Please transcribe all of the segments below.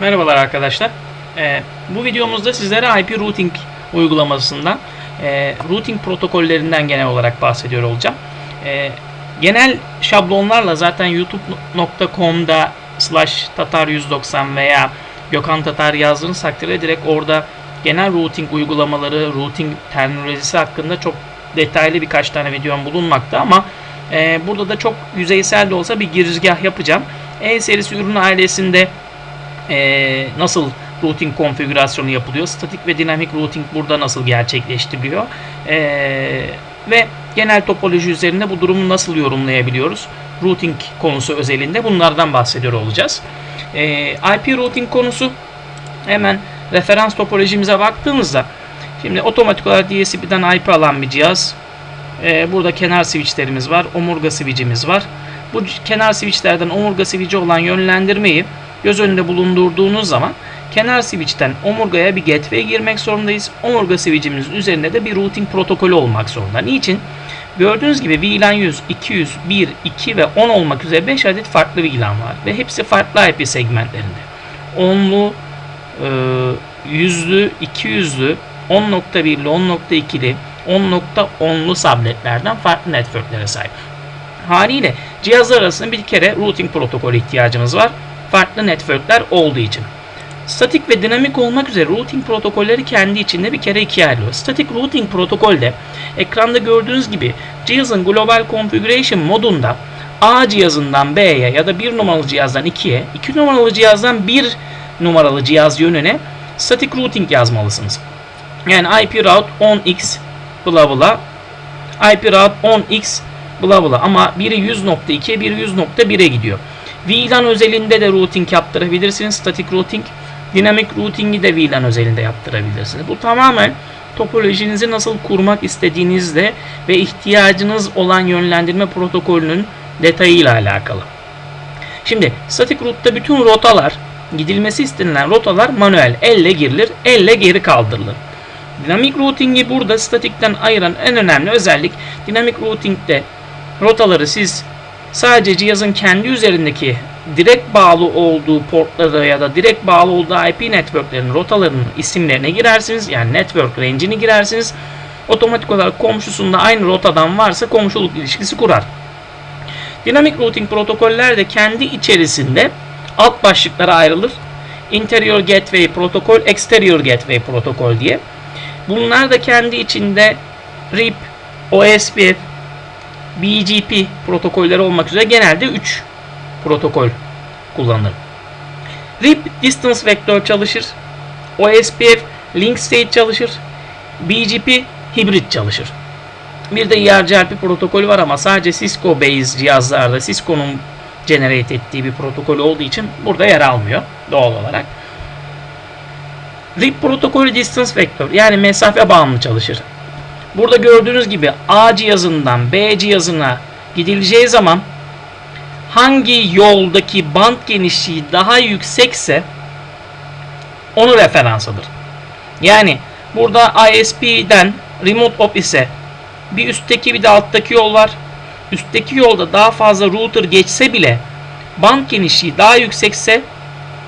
Merhabalar arkadaşlar. Ee, bu videomuzda sizlere IP routing uygulamasından, e, routing protokollerinden genel olarak bahsediyor olacağım. Ee, genel şablonlarla zaten youtube.com'da slash tatar 190 veya Gökhan Tatar yazdığınız takdirde direkt orada genel routing uygulamaları, routing terminolojisi hakkında çok detaylı birkaç tane videom bulunmakta ama e, burada da çok yüzeysel de olsa bir girizgah yapacağım. E serisi ürün ailesinde e, nasıl routing konfigürasyonu yapılıyor. Statik ve dinamik routing burada nasıl gerçekleştiriliyor. E, ve genel topoloji üzerinde bu durumu nasıl yorumlayabiliyoruz. Routing konusu özelinde bunlardan bahsediyor olacağız. E, IP routing konusu hemen referans topolojimize baktığımızda şimdi otomatik olarak DSP'den IP alan bir cihaz. E, burada kenar switchlerimiz var. Omurga switch'imiz var. Bu kenar switchlerden omurga switch'i olan yönlendirmeyi göz önünde bulundurduğunuz zaman kenar switch'ten omurgaya bir gateway girmek zorundayız. Omurga switch'imizin üzerinde de bir routing protokolü olmak zorunda. Niçin? Gördüğünz gibi VLAN 100, 200, 1, 2 ve 10 olmak üzere 5 adet farklı VLAN var. Ve hepsi farklı IP segmentlerinde. 10'lu, e, 100'lü, 200'lü, 10.1'li, 10.2'li, 10.10'lu subnetlerden farklı networklere sahip. Haliyle cihazlar arasında bir kere routing protokolü ihtiyacımız var. Farklı networkler olduğu için. Statik ve dinamik olmak üzere routing protokolleri kendi içinde bir kere ikiye ayrılıyor. Statik routing protokolde ekranda gördüğünüz gibi cihazın global configuration modunda A cihazından B'ye ya da 1 numaralı cihazdan 2'ye, 2 numaralı cihazdan 1 numaralı cihaz yönüne static routing yazmalısınız. Yani IP route 10x bla bla IP route 10x bla bla ama biri 100.2'ye biri 100.1'e gidiyor. VLAN özelinde de routing yaptırabilirsiniz. Static routing. Dinamik routing'i de VLAN özelinde yaptırabilirsiniz. Bu tamamen topolojinizi nasıl kurmak istediğinizle ve ihtiyacınız olan yönlendirme protokolünün detayıyla alakalı. Şimdi static route'da bütün rotalar, gidilmesi istenilen rotalar manuel, elle girilir, elle geri kaldırılır. Dinamik routing'i burada statikten ayıran en önemli özellik dinamik routing'de rotaları siz sadece cihazın kendi üzerindeki direkt bağlı olduğu portları ya da direkt bağlı olduğu IP networklerin rotalarının isimlerine girersiniz. Yani network range'ini girersiniz. Otomatik olarak komşusunda aynı rotadan varsa komşuluk ilişkisi kurar. Dinamik routing protokoller de kendi içerisinde alt başlıklara ayrılır. Interior Gateway Protokol, Exterior Gateway Protokol diye. Bunlar da kendi içinde RIP, OSPF, BGP protokolleri olmak üzere genelde 3 protokol kullanılır. RIP Distance Vector çalışır. OSPF Link State çalışır. BGP hibrit çalışır. Bir de ERGRP protokolü var ama sadece Cisco based cihazlarda Cisco'nun generate ettiği bir protokol olduğu için burada yer almıyor doğal olarak. RIP protokolü distance vector yani mesafe bağımlı çalışır. Burada gördüğünüz gibi A cihazından B cihazına gidileceği zaman hangi yoldaki band genişliği daha yüksekse onu referans alır. Yani burada ISP'den Remote Office'e bir üstteki bir de alttaki yol var. Üstteki yolda daha fazla router geçse bile band genişliği daha yüksekse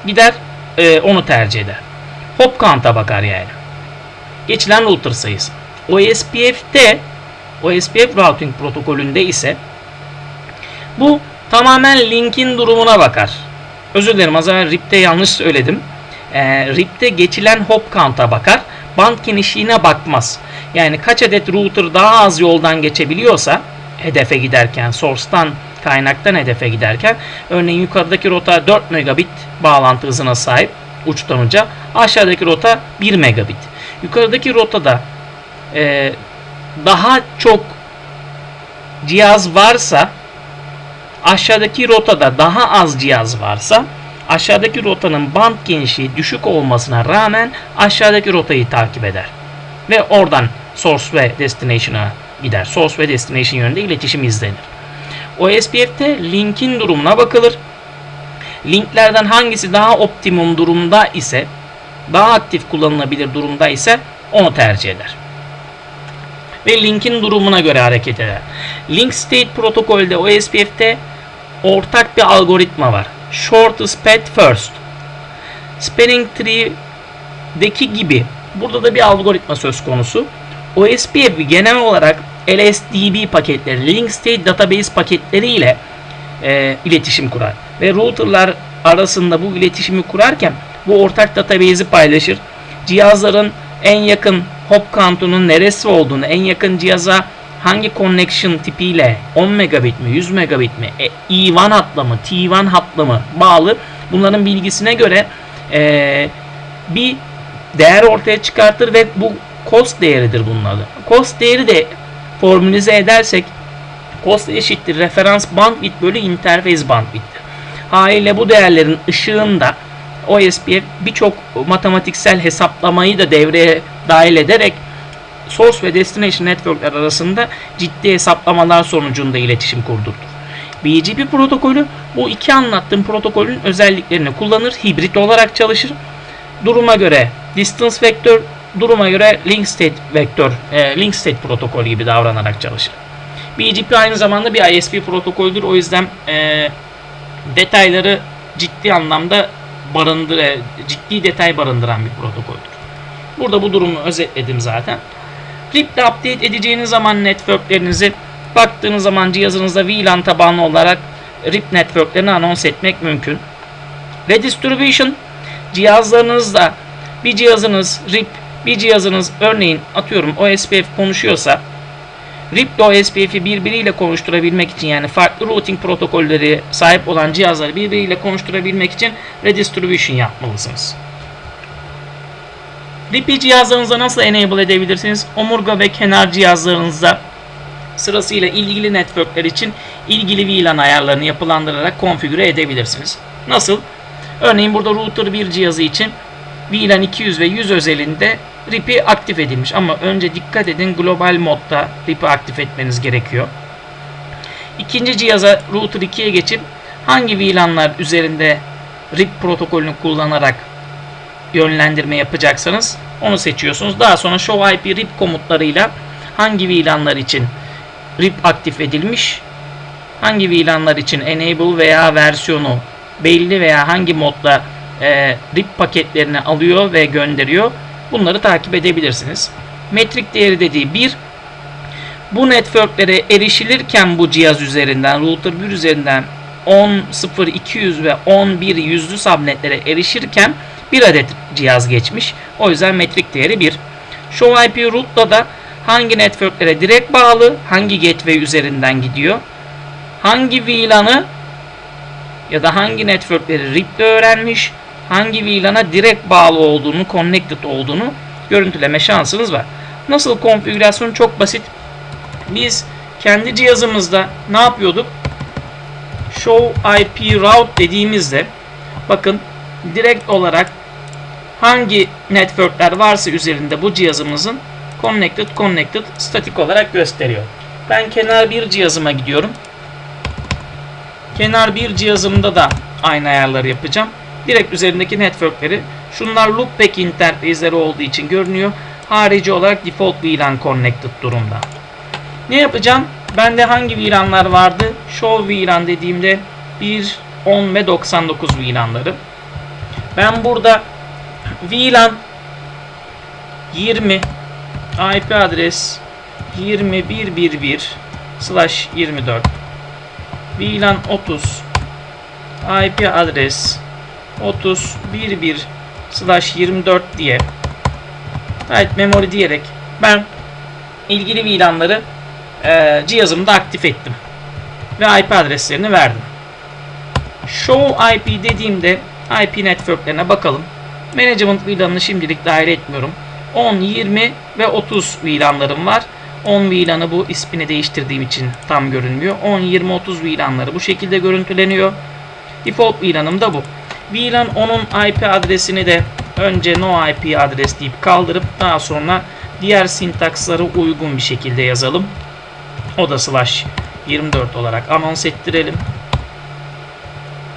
gider e, onu tercih eder. Hop count'a bakar yani. Geçilen router sayısı. OSPF'te OSPF routing protokolünde ise bu tamamen linkin durumuna bakar. Özür dilerim az önce RIP'te yanlış söyledim. E, RIP'te geçilen hop count'a bakar. Band genişliğine bakmaz. Yani kaç adet router daha az yoldan geçebiliyorsa hedefe giderken, source'tan kaynaktan hedefe giderken örneğin yukarıdaki rota 4 megabit bağlantı hızına sahip uçtan uca. Aşağıdaki rota 1 megabit. Yukarıdaki rotada e, daha çok cihaz varsa aşağıdaki rotada daha az cihaz varsa aşağıdaki rotanın band genişliği düşük olmasına rağmen aşağıdaki rotayı takip eder. Ve oradan source ve destination'a gider. Source ve destination yönünde iletişim izlenir. OSPF'te linkin durumuna bakılır. Linklerden hangisi daha optimum durumda ise, daha aktif kullanılabilir durumda ise onu tercih eder. Ve linkin durumuna göre hareket eder. Link State protokolde OSPF'te ortak bir algoritma var. Shortest path first. Spanning Tree'deki gibi burada da bir algoritma söz konusu. OSPF genel olarak LSDB paketleri, Link State Database paketleri ile e, iletişim kurar. Ve routerlar arasında bu iletişimi kurarken bu ortak database'i paylaşır. Cihazların en yakın hop count'unun neresi olduğunu, en yakın cihaza hangi connection tipiyle 10 megabit mi, 100 megabit mi, e, E1 hatla mı, T1 hatla mı bağlı bunların bilgisine göre e, bir değer ortaya çıkartır ve bu cost değeridir bunun adı. Cost değeri de formülize edersek cost eşittir referans bandwidth bölü interface bandwidth'tir. Haliyle bu değerlerin ışığında OSPF birçok matematiksel hesaplamayı da devreye dahil ederek source ve destination networkler arasında ciddi hesaplamalar sonucunda iletişim kurdurtur. BGP protokolü bu iki anlattığım protokolün özelliklerini kullanır, hibrit olarak çalışır. Duruma göre distance vektör, duruma göre link state vektör, e, link state protokol gibi davranarak çalışır. BGP aynı zamanda bir ISP protokoldür. O yüzden e, detayları ciddi anlamda barındır, e, ciddi detay barındıran bir protokoldür. Burada bu durumu özetledim zaten. RIP'le update edeceğiniz zaman networklerinizi baktığınız zaman cihazınızda VLAN tabanlı olarak RIP networklerini anons etmek mümkün. Redistribution cihazlarınızda bir cihazınız RIP, bir cihazınız örneğin atıyorum OSPF konuşuyorsa RIP ile OSPF'i birbiriyle konuşturabilmek için yani farklı routing protokolleri sahip olan cihazları birbiriyle konuşturabilmek için redistribution yapmalısınız. RIP'i cihazlarınıza nasıl enable edebilirsiniz? Omurga ve kenar cihazlarınızda sırasıyla ilgili networkler için ilgili VLAN ayarlarını yapılandırarak konfigüre edebilirsiniz. Nasıl? Örneğin burada router bir cihazı için VLAN 200 ve 100 özelinde RIP'i aktif edilmiş ama önce dikkat edin global modda RIP'i aktif etmeniz gerekiyor. İkinci cihaza router 2'ye geçip hangi VLAN'lar üzerinde RIP protokolünü kullanarak yönlendirme yapacaksanız onu seçiyorsunuz. Daha sonra show IP RIP komutlarıyla hangi VLAN'lar için RIP aktif edilmiş, hangi VLAN'lar için enable veya versiyonu belli veya hangi modda e, RIP paketlerini alıyor ve gönderiyor. Bunları takip edebilirsiniz. Metrik değeri dediği 1. Bu networklere erişilirken bu cihaz üzerinden, router 1 üzerinden 10, 0, 200 ve 11 yüzlü subnetlere erişirken bir adet cihaz geçmiş. O yüzden metrik değeri 1. Show IP route'da da hangi networklere direkt bağlı, hangi gateway üzerinden gidiyor, hangi VLAN'ı ya da hangi networkleri RIP'le öğrenmiş, hangi VLAN'a direkt bağlı olduğunu, connected olduğunu görüntüleme şansınız var. Nasıl konfigürasyon çok basit. Biz kendi cihazımızda ne yapıyorduk? Show IP route dediğimizde bakın direkt olarak hangi networkler varsa üzerinde bu cihazımızın connected connected statik olarak gösteriyor. Ben kenar bir cihazıma gidiyorum. Kenar bir cihazımda da aynı ayarları yapacağım. Direkt üzerindeki networkleri şunlar loopback interface'leri olduğu için görünüyor. Harici olarak default VLAN connected durumda. Ne yapacağım? Bende hangi VLAN'lar vardı? Show VLAN dediğimde 1, 10 ve 99 VLAN'ları. Ben burada VLAN 20 IP adres 2111 slash 24 VLAN 30 IP adres 3011 slash 24 diye evet memory diyerek ben ilgili VLAN'ları e, cihazımda aktif ettim ve IP adreslerini verdim. Show IP dediğimde IP networklerine bakalım. Management VLAN'ını şimdilik dahil etmiyorum. 10, 20 ve 30 VLAN'larım var. 10 VLAN'ı bu ismini değiştirdiğim için tam görünmüyor. 10, 20, 30 VLAN'ları bu şekilde görüntüleniyor. Default VLAN'ım da bu. VLAN 10'un IP adresini de önce no IP adres deyip kaldırıp daha sonra diğer sintakslara uygun bir şekilde yazalım. O da slash 24 olarak anons ettirelim.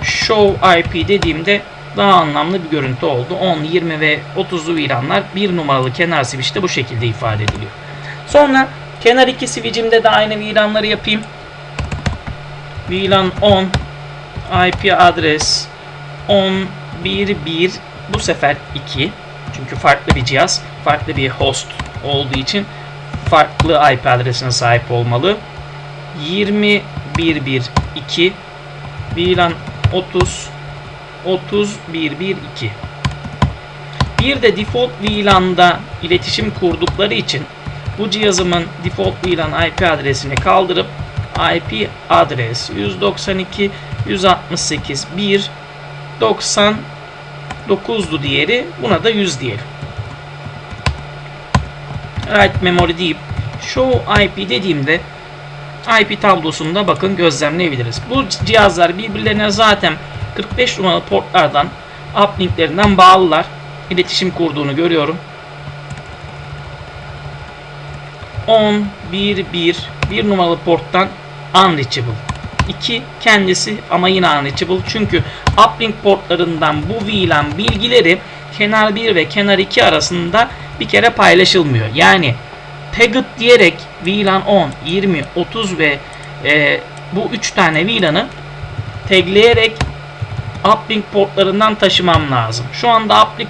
Show IP dediğimde daha anlamlı bir görüntü oldu. 10, 20 ve 30'lu VLAN'lar bir numaralı kenar switch'te bu şekilde ifade ediliyor. Sonra kenar 2 switch'imde de aynı VLAN'ları yapayım. VLAN 10 IP adres 10 1 1 Bu sefer 2. Çünkü farklı bir cihaz, farklı bir host olduğu için farklı IP adresine sahip olmalı. 20112 VLAN 30 30112 Bir de default VLAN'da iletişim kurdukları için bu cihazımın default VLAN IP adresini kaldırıp IP adres 192 168 1 99'du diğeri buna da 100 diyelim. Write memory deyip show IP dediğimde IP tablosunda bakın gözlemleyebiliriz. Bu cihazlar birbirlerine zaten 45 numaralı portlardan uplinklerinden bağlılar. İletişim kurduğunu görüyorum. 10, 1, 1, 1 numaralı porttan unreachable. 2 kendisi ama yine unreachable. Çünkü uplink portlarından bu VLAN bilgileri kenar 1 ve kenar 2 arasında bir kere paylaşılmıyor. Yani tagged diyerek VLAN 10, 20, 30 ve e, bu 3 tane VLAN'ı tagleyerek uplink portlarından taşımam lazım. Şu anda uplink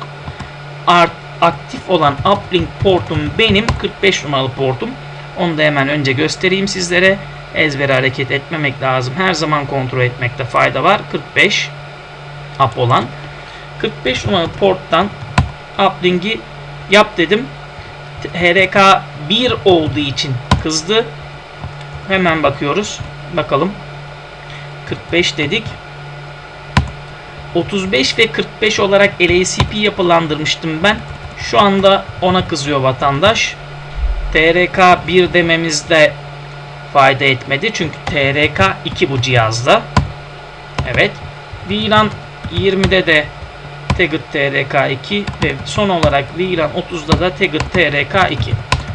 art, aktif olan uplink portum benim 45 numaralı portum. Onu da hemen önce göstereyim sizlere. Ezbere hareket etmemek lazım. Her zaman kontrol etmekte fayda var. 45 up olan. 45 numaralı porttan uplink'i yap dedim. HRK 1 olduğu için kızdı. Hemen bakıyoruz. Bakalım. 45 dedik. 35 ve 45 olarak LACP yapılandırmıştım ben. Şu anda ona kızıyor vatandaş. TRK 1 dememizde fayda etmedi. Çünkü TRK 2 bu cihazda. Evet. VLAN 20'de de Tagged TRK 2 ve son olarak VLAN 30'da da Tagged TRK 2.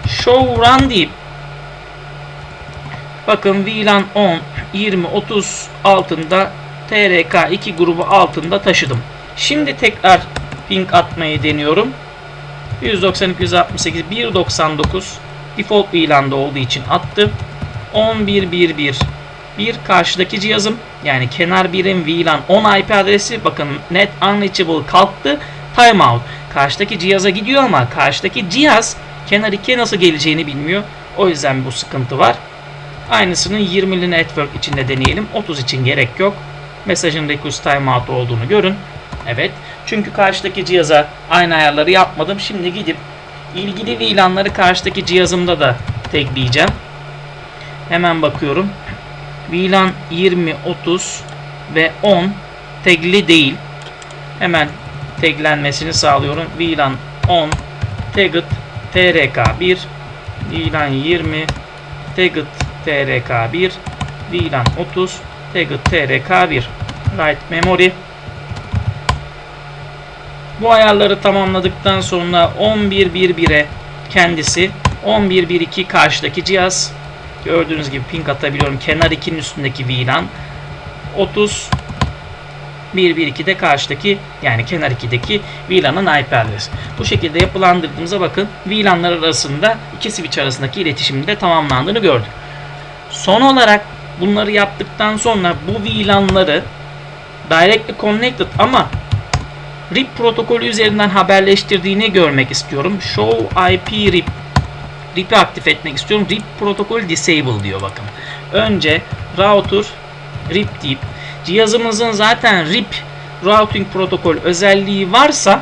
Show Run deyip bakın VLAN 10, 20, 30 altında TRK 2 grubu altında taşıdım. Şimdi tekrar ping atmayı deniyorum. 192, 168, 199 default VLAN'da olduğu için attı. 11.1.1 bir karşıdaki cihazım yani kenar birim VLAN 10 IP adresi bakın net unreachable kalktı timeout karşıdaki cihaza gidiyor ama karşıdaki cihaz kenar 2'ye nasıl geleceğini bilmiyor. O yüzden bu sıkıntı var. Aynısını 20'li network içinde deneyelim. 30 için gerek yok. Mesajın request timeout olduğunu görün. Evet çünkü karşıdaki cihaza aynı ayarları yapmadım. Şimdi gidip ilgili VLAN'ları karşıdaki cihazımda da tagleyeceğim hemen bakıyorum. VLAN 20, 30 ve 10 tagli değil. Hemen taglenmesini sağlıyorum. VLAN 10 tagged TRK 1 VLAN 20 tagged TRK 1 VLAN 30 tagged TRK 1 Write memory. Bu ayarları tamamladıktan sonra 11.1.1'e kendisi 11.1.2 karşıdaki cihaz Gördüğünüz gibi ping atabiliyorum. Kenar 2'nin üstündeki VLAN. 30 112'de karşıdaki yani kenar 2'deki VLAN'ın IP adresi. Bu şekilde yapılandırdığımıza bakın VLAN'lar arasında iki switch arasındaki iletişimin de tamamlandığını gördük. Son olarak bunları yaptıktan sonra bu VLAN'ları directly connected ama RIP protokolü üzerinden haberleştirdiğini görmek istiyorum. Show IP RIP RIP'i aktif etmek istiyorum. RIP protokol disable diyor bakın. Önce router RIP deyip cihazımızın zaten RIP routing protokol özelliği varsa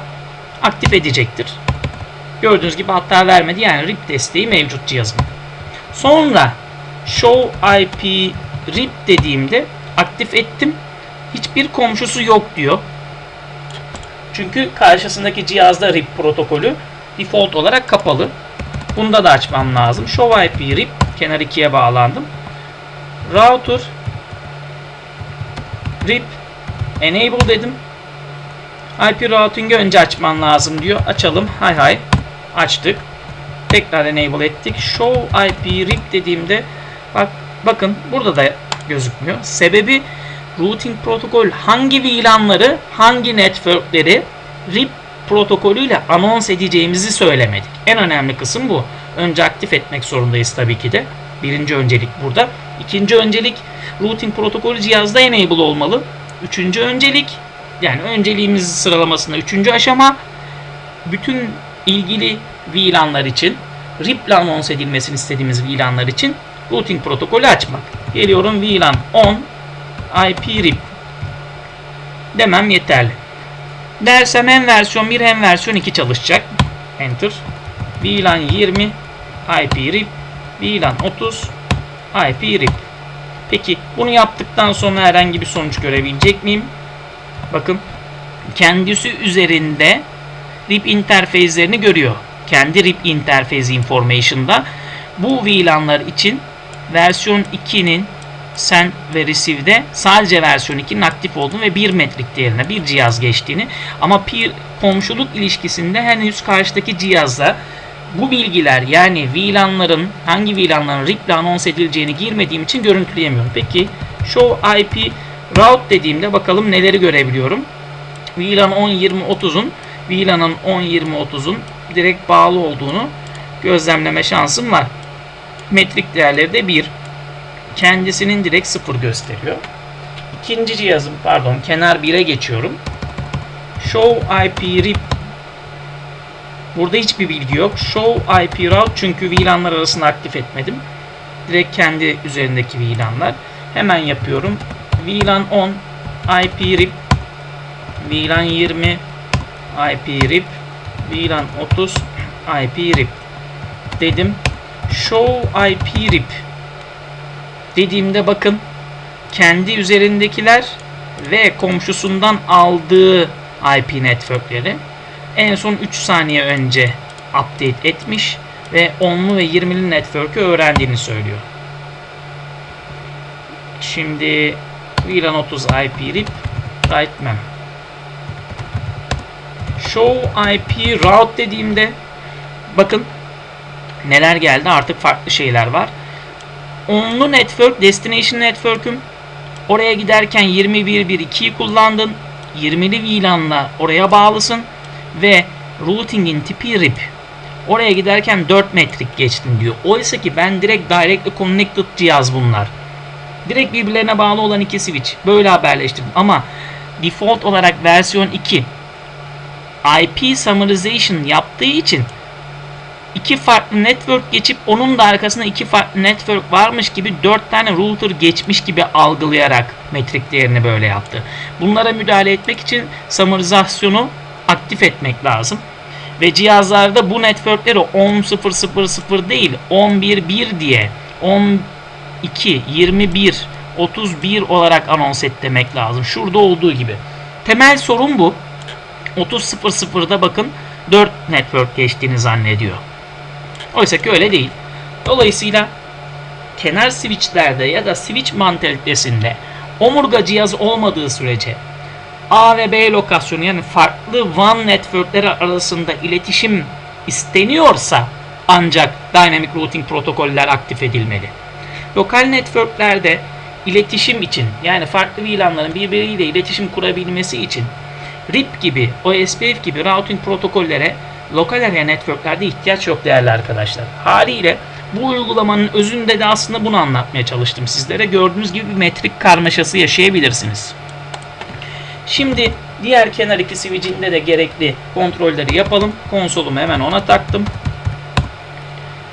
aktif edecektir. Gördüğünüz gibi hatta vermedi yani RIP desteği mevcut cihazın. Sonra show IP RIP dediğimde aktif ettim. Hiçbir komşusu yok diyor. Çünkü karşısındaki cihazda RIP protokolü default olarak kapalı. Bunda da açmam lazım. Show IP RIP kenar 2'ye bağlandım. Router RIP enable dedim. IP routing'i önce açman lazım diyor. Açalım. Hay hay. Açtık. Tekrar enable ettik. Show IP RIP dediğimde bak bakın burada da gözükmüyor. Sebebi routing protokol hangi VLAN'ları, hangi network'leri RIP protokolüyle anons edeceğimizi söylemedik. En önemli kısım bu. Önce aktif etmek zorundayız tabii ki de. Birinci öncelik burada. İkinci öncelik routing protokolü cihazda enable olmalı. Üçüncü öncelik Yani önceliğimiz sıralamasında üçüncü aşama bütün ilgili VLAN'lar için RIP ile anons edilmesini istediğimiz VLAN'lar için routing protokolü açmak. Geliyorum VLAN 10 IP RIP demem yeterli. Dersem hem versiyon 1 hem versiyon 2 çalışacak. Enter. VLAN 20 IP RIP VLAN 30 IP RIP. Peki bunu yaptıktan sonra herhangi bir sonuç görebilecek miyim? Bakın kendisi üzerinde RIP interfezlerini görüyor. Kendi RIP interface information'da bu VLAN'lar için versiyon 2'nin send ve receive'de sadece versiyon 2'nin aktif olduğunu ve 1 metrik değerine bir cihaz geçtiğini ama peer komşuluk ilişkisinde henüz karşıdaki cihazla bu bilgiler yani VLAN'ların hangi VLAN'ların RIP ile anons edileceğini girmediğim için görüntüleyemiyorum. Peki show IP route dediğimde bakalım neleri görebiliyorum. VLAN 10 20 30'un VLAN'ın 10 20 30'un direkt bağlı olduğunu gözlemleme şansım var. Metrik değerleri de 1. Kendisinin direkt 0 gösteriyor. İkinci cihazım pardon kenar 1'e geçiyorum. Show IP RIP Burada hiçbir bilgi yok. Show IP route çünkü VLAN'lar arasında aktif etmedim. Direkt kendi üzerindeki VLAN'lar. Hemen yapıyorum. VLAN 10 IP RIP VLAN 20 IP RIP VLAN 30 IP RIP dedim. Show IP RIP dediğimde bakın kendi üzerindekiler ve komşusundan aldığı IP networkleri en son 3 saniye önce update etmiş ve 10'lu ve 20'li network'ü öğrendiğini söylüyor. Şimdi VLAN 30 IP RIP write mem. Show IP route dediğimde bakın neler geldi artık farklı şeyler var. Onlu network destination network'üm oraya giderken 21.1.2'yi kullandın. 20'li VLAN'la oraya bağlısın ve routing'in tipi RIP. Oraya giderken 4 metrik geçtin diyor. Oysa ki ben direkt directly connected cihaz bunlar. Direkt birbirlerine bağlı olan iki switch. Böyle haberleştirdim ama default olarak versiyon 2 IP summarization yaptığı için iki farklı network geçip onun da arkasında iki farklı network varmış gibi dört tane router geçmiş gibi algılayarak metrik değerini böyle yaptı. Bunlara müdahale etmek için summarizasyonu aktif etmek lazım. Ve cihazlarda bu networkleri 10.0.0.0 değil 11.1 diye 12, 21, 31 olarak anons et demek lazım. Şurada olduğu gibi. Temel sorun bu. 30.00'da bakın 4 network geçtiğini zannediyor. Oysa ki öyle değil. Dolayısıyla kenar switchlerde ya da switch mantalitesinde omurga cihaz olmadığı sürece A ve B lokasyonu yani farklı WAN networkleri arasında iletişim isteniyorsa ancak Dynamic Routing protokoller aktif edilmeli. Lokal networklerde iletişim için yani farklı VLAN'ların birbiriyle iletişim kurabilmesi için RIP gibi, OSPF gibi routing protokollere lokal area networklerde ihtiyaç yok değerli arkadaşlar. Haliyle bu uygulamanın özünde de aslında bunu anlatmaya çalıştım sizlere. Gördüğünüz gibi bir metrik karmaşası yaşayabilirsiniz. Şimdi diğer kenar iki switch'inde de gerekli kontrolleri yapalım. Konsolumu hemen ona taktım.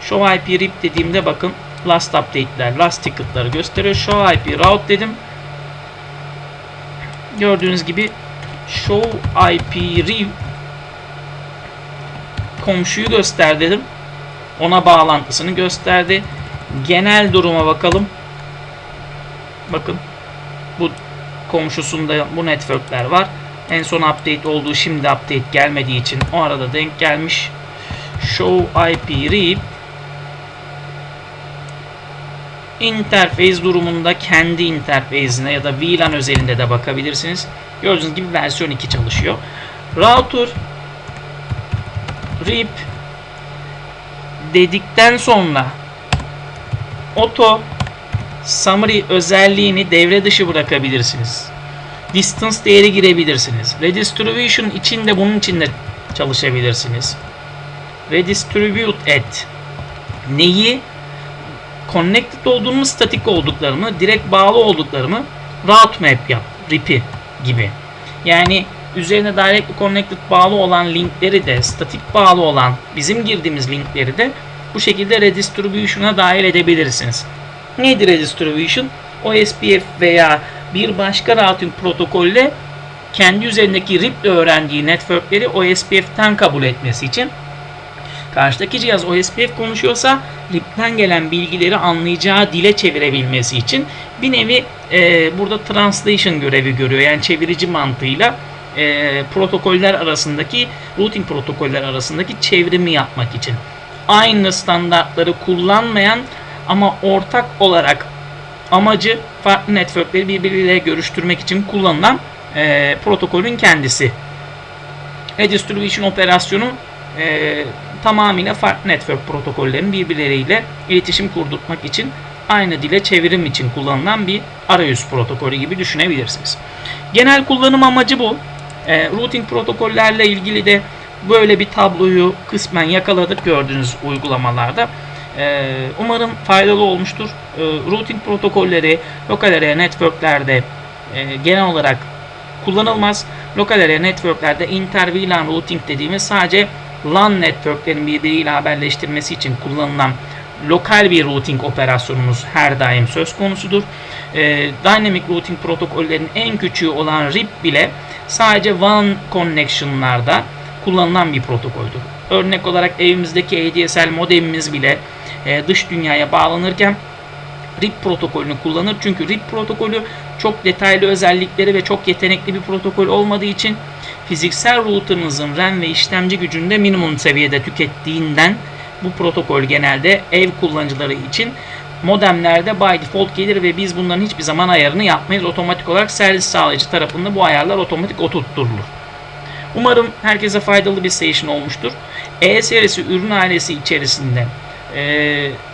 Show IP RIP dediğimde bakın last update'ler, last ticket'ları gösteriyor. Show IP route dedim. Gördüğünüz gibi show IP RIP komşuyu göster dedim. Ona bağlantısını gösterdi. Genel duruma bakalım. Bakın bu komşusunda bu networkler var. En son update olduğu şimdi update gelmediği için o arada denk gelmiş. Show IP read interface durumunda kendi interface'ine ya da VLAN özelinde de bakabilirsiniz. Gördüğünüz gibi versiyon 2 çalışıyor. Router RIP dedikten sonra auto summary özelliğini devre dışı bırakabilirsiniz. Distance değeri girebilirsiniz. Redistribution için de bunun için de çalışabilirsiniz. Redistribute et. Neyi? Connected olduğumu, statik olduklarımı, direkt bağlı olduklarımı route map yap. RIP'i gibi. Yani üzerine Directly Connected bağlı olan linkleri de, statik bağlı olan bizim girdiğimiz linkleri de bu şekilde redistribution'a dahil edebilirsiniz. Nedir redistribution? OSPF veya bir başka routing protokolle kendi üzerindeki RIP ile öğrendiği networkleri OSPF'ten kabul etmesi için karşıdaki cihaz OSPF konuşuyorsa RIP'ten gelen bilgileri anlayacağı dile çevirebilmesi için bir nevi e, burada translation görevi görüyor. Yani çevirici mantığıyla e, protokoller arasındaki routing protokoller arasındaki çevrimi yapmak için. Aynı standartları kullanmayan ama ortak olarak amacı farklı networkleri birbiriyle görüştürmek için kullanılan e, protokolün kendisi. Redistribution operasyonu e, tamamıyla farklı network protokollerin birbirleriyle iletişim kurdurtmak için aynı dile çevirim için kullanılan bir arayüz protokolü gibi düşünebilirsiniz. Genel kullanım amacı bu. E, routing protokollerle ilgili de böyle bir tabloyu kısmen yakaladık gördüğünüz uygulamalarda. E, umarım faydalı olmuştur. E, routing protokolleri lokal area networklerde e, genel olarak kullanılmaz. Lokal area networklerde inter VLAN routing dediğimiz sadece LAN networklerin birbiriyle haberleştirmesi için kullanılan lokal bir routing operasyonumuz her daim söz konusudur. Ee, dynamic routing protokollerinin en küçüğü olan RIP bile sadece WAN connection'larda kullanılan bir protokoldür. Örnek olarak evimizdeki ADSL modemimiz bile e, dış dünyaya bağlanırken RIP protokolünü kullanır. Çünkü RIP protokolü çok detaylı özellikleri ve çok yetenekli bir protokol olmadığı için fiziksel router'ınızın RAM ve işlemci gücünde minimum seviyede tükettiğinden bu protokol genelde ev kullanıcıları için modemlerde by default gelir ve biz bunların hiçbir zaman ayarını yapmayız. Otomatik olarak servis sağlayıcı tarafında bu ayarlar otomatik oturtturulur. Umarım herkese faydalı bir session olmuştur. E serisi ürün ailesi içerisinde e,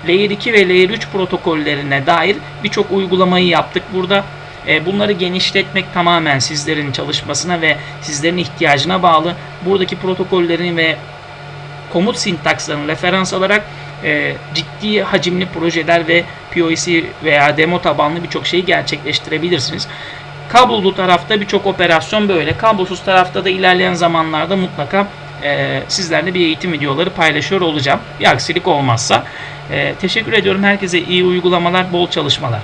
Layer 2 ve Layer 3 protokollerine dair birçok uygulamayı yaptık burada. E, bunları genişletmek tamamen sizlerin çalışmasına ve sizlerin ihtiyacına bağlı. Buradaki protokollerin ve komut sintakslarını referans alarak e, ciddi hacimli projeler ve POC veya demo tabanlı birçok şeyi gerçekleştirebilirsiniz. Kablolu tarafta birçok operasyon böyle. Kablosuz tarafta da ilerleyen zamanlarda mutlaka e, sizlerle bir eğitim videoları paylaşıyor olacağım. Bir aksilik olmazsa. E, teşekkür ediyorum. Herkese iyi uygulamalar, bol çalışmalar.